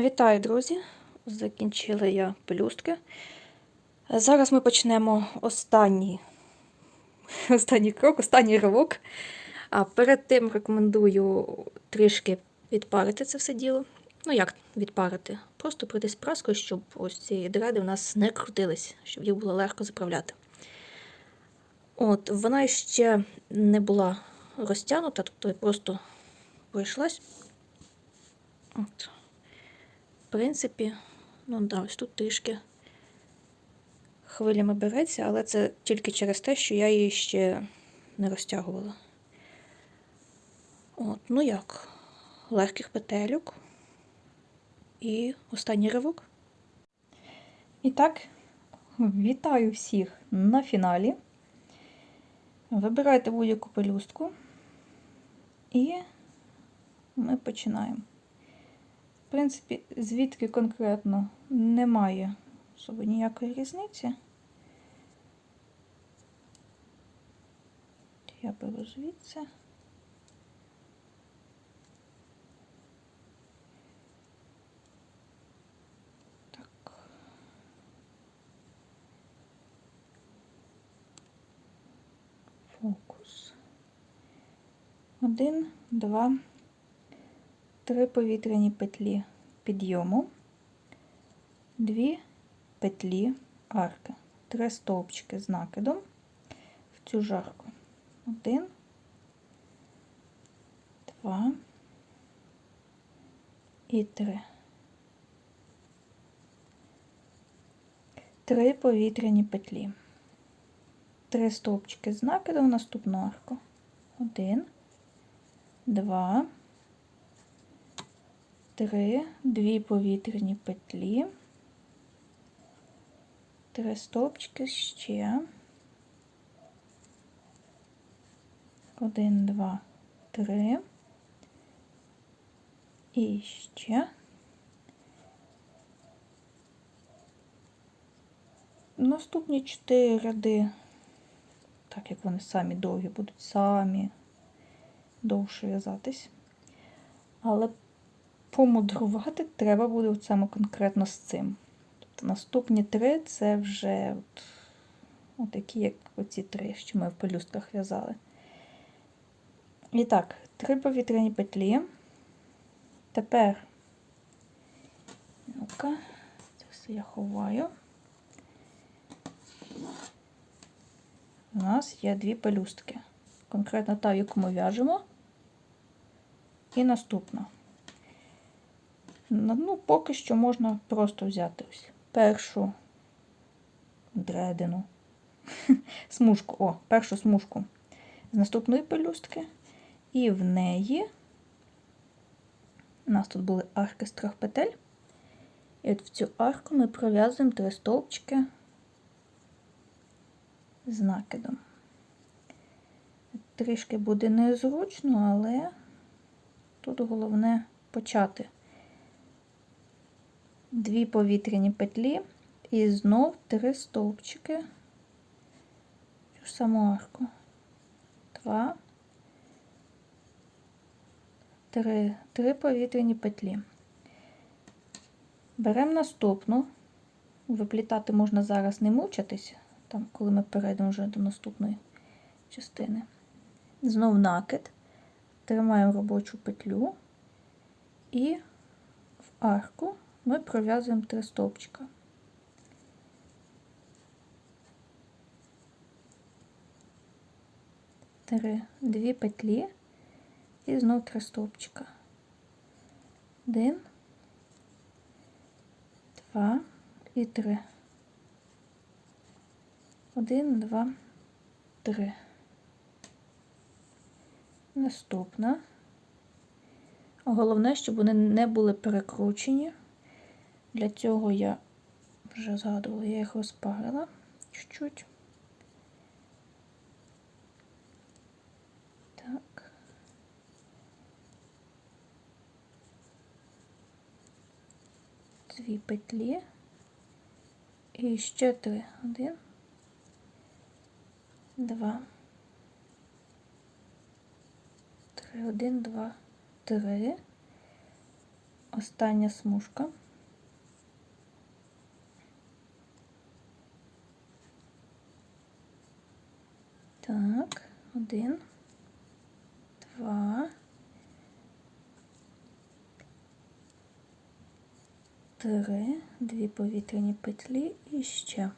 Вітаю, друзі! Закінчила я пелюстки. Зараз ми почнемо останній, останній крок, останній ривок. А перед тим рекомендую трішки відпарити це все діло. Ну, як відпарити? Просто прийти праскою, щоб ось ці дреди у нас не крутились, щоб їх було легко заправляти. От, вона ще не була розтягнута, тобто просто пройшлась. От. Принципі, ну да, ось тут трішки хвилями береться, але це тільки через те, що я її ще не розтягувала. От, ну як, легких петельок і останній ривок. І так, вітаю всіх на фіналі. Вибирайте будь-яку пелюстку і ми починаємо. В принципі, звідки конкретно немає особи ніякої різниці. Я беру звідси. Фокус. Один, два, три повітряні петлі підйому, дві петлі арки, три стовпчики з накидом в цю жарку. Один, два і три. Три повітряні петлі. Три стовпчики з накидом в наступну арку. Один, два, три, дві повітряні петлі, три стовпчики ще. Один, два, три. І ще. Наступні чотири ряди, так як вони самі довгі, будуть самі довше в'язатись. Але помудрувати треба буде от саме конкретно з цим. Тобто наступні три це вже от, от такі, як оці три, що ми в пелюстках в'язали. І так, три повітряні петлі. Тепер, ну-ка, це все я ховаю. У нас є дві пелюстки. Конкретно та, яку ми в'яжемо. І наступна. Ну, поки що можна просто взяти ось першу дредину, смужку, о, першу смужку з наступної пелюстки. І в неї у нас тут були арки з трьох петель. І от в цю арку ми пров'язуємо три стовпчики з накидом. Трішки буде незручно, але тут головне почати дві повітряні петлі і знов три стовпчики цю саму арку. Два, три, три повітряні петлі. Беремо наступну. Виплітати можна зараз не мучитись, там, коли ми перейдемо вже до наступної частини. Знов накид, тримаємо робочу петлю і в арку ми пров'язуємо три стовпчика. Три, дві петлі і знов три стовпчика. Один, два і три. Один, два, три. Наступна. Головне, щоб вони не були перекручені. Для цього я вже згадувала, я їх розпарила чуть-чуть. Так. Дві петлі. І ще три. Один, два, три, один, два, три. остання смужка. Так, один, два, три, дві повітряні петлі і ще.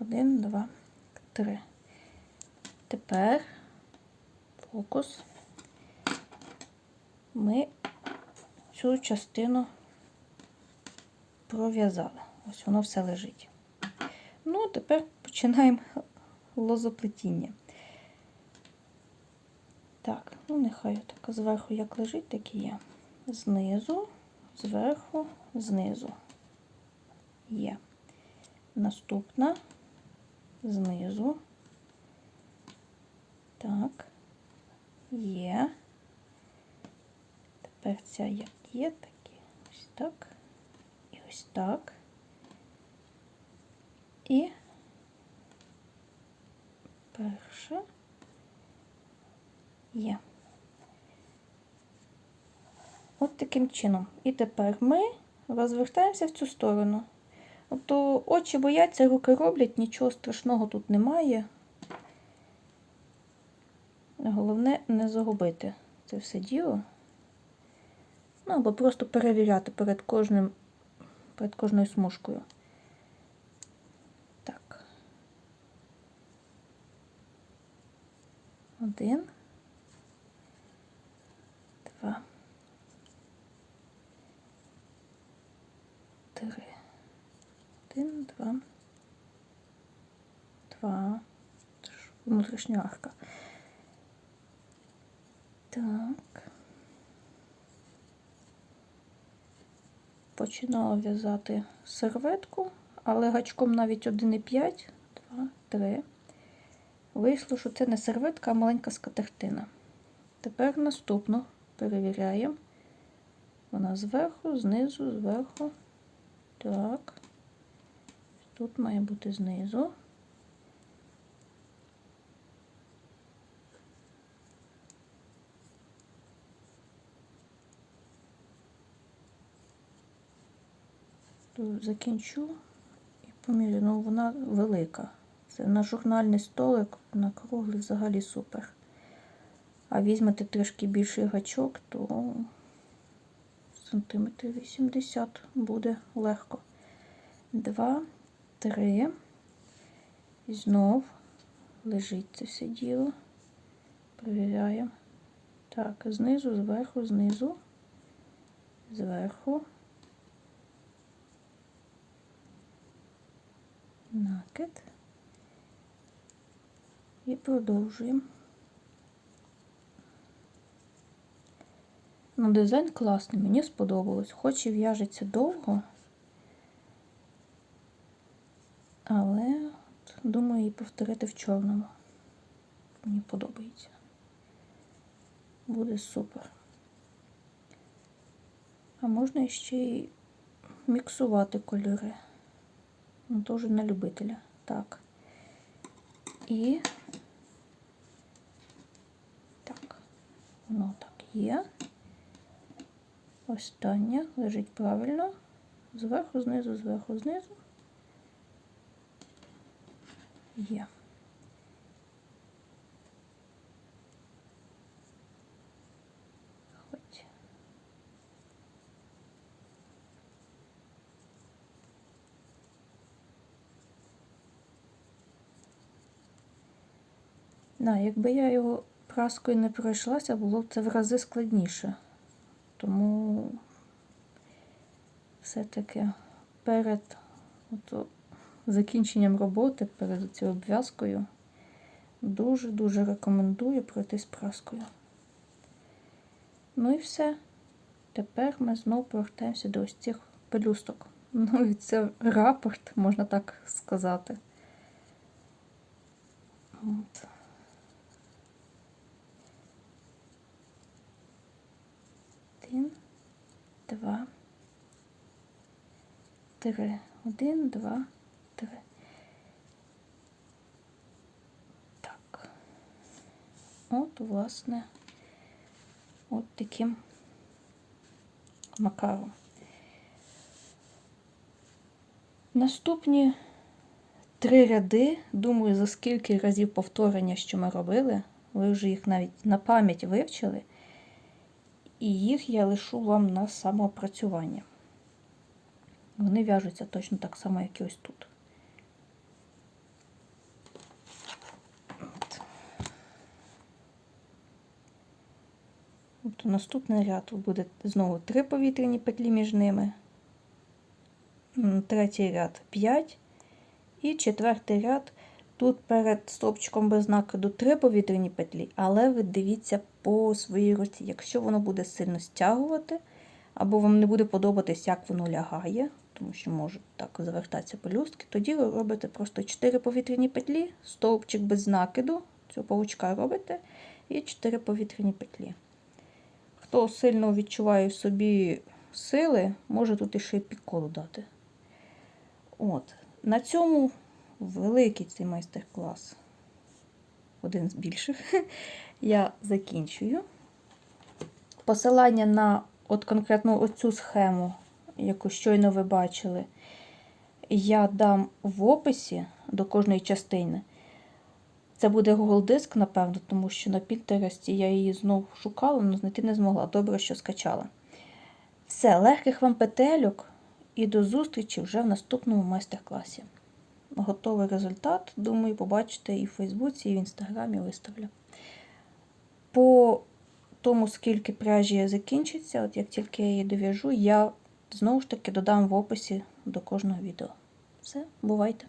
Один, два, три. Тепер фокус. Ми цю частину пров'язали. Ось воно все лежить. Ну, тепер починаємо лозоплетіння. Так, ну нехай так зверху як лежить, так і є. Знизу, зверху, знизу. Є. Наступна знизу. Так, є. Тепер ця як є, так і ось так. Ось так. І перша є. От таким чином. І тепер ми розвертаємося в цю сторону. Тобто очі бояться, руки роблять, нічого страшного тут немає. Головне не загубити це все діло. Ну, або просто перевіряти перед кожним, перед кожною смужкою. Так. Один. Два. Три. Один, два. Два. Внутрішня арка. Так. Починала в'язати серветку, але гачком навіть 1,5, 2, 3. Вийшло, що це не серветка, а маленька скатертина. Тепер наступну перевіряємо. Вона зверху, знизу, зверху. Так. Тут має бути знизу. Тут закінчу і помірю. Ну, вона велика. Це на журнальний столик, на круглий взагалі супер. А візьмете трішки більший гачок, то сантиметрів 80 буде легко. Два, три. І знов лежить це все діло. Перевіряємо. Так, знизу, зверху, знизу, зверху. Накид. І продовжуємо. Ну, дизайн класний, мені сподобалось. Хоч і в'яжеться довго, але думаю її повторити в чорному. Мені подобається. Буде супер. А можна ще й міксувати кольори. Ну, тоже на любителя. Так. І так, воно так є. Остання лежить правильно. Зверху, знизу, зверху, знизу. Є. Да, якби я його праскою не пройшлася, було б це в рази складніше. Тому все-таки перед от, закінченням роботи, перед цією обв'язкою, дуже-дуже рекомендую пройтись праскою. Ну і все. Тепер ми знову повертаємося до ось цих пелюсток. Ну і це рапорт, можна так сказати. От. Один, два, три. Один, два, три. От, власне, от таким макаром. Наступні три ряди, думаю, за скільки разів повторення, що ми робили, ви вже їх навіть на пам'ять вивчили, і їх я лишу вам на самоопрацювання. Вони в'яжуться точно так само, як і ось тут. От наступний ряд буде знову три повітряні петлі між ними. Третій ряд 5. І четвертий ряд. Тут перед стовпчиком без накиду три повітряні петлі, але ви дивіться по своїй руці. Якщо воно буде сильно стягувати, або вам не буде подобатись, як воно лягає, тому що можуть так завертатися пелюстки, тоді ви робите просто 4 повітряні петлі, стовпчик без накиду, цього павучка робите, і 4 повітряні петлі. Хто сильно відчуває в собі сили, може тут іще піколу дати. От. На цьому великий цей майстер-клас, один з більших, я закінчую. Посилання на от конкретно оцю схему, яку щойно ви бачили, я дам в описі до кожної частини. Це буде Google диск, напевно, тому що на Пінтересті я її знову шукала, але знайти не змогла. Добре, що скачала. Все, легких вам петельок і до зустрічі вже в наступному майстер-класі. Готовий результат, думаю, побачите і в Фейсбуці, і в Інстаграмі виставлю. По тому, скільки пряжі закінчиться, от як тільки я її дов'яжу, я знову ж таки додам в описі до кожного відео. Все, бувайте!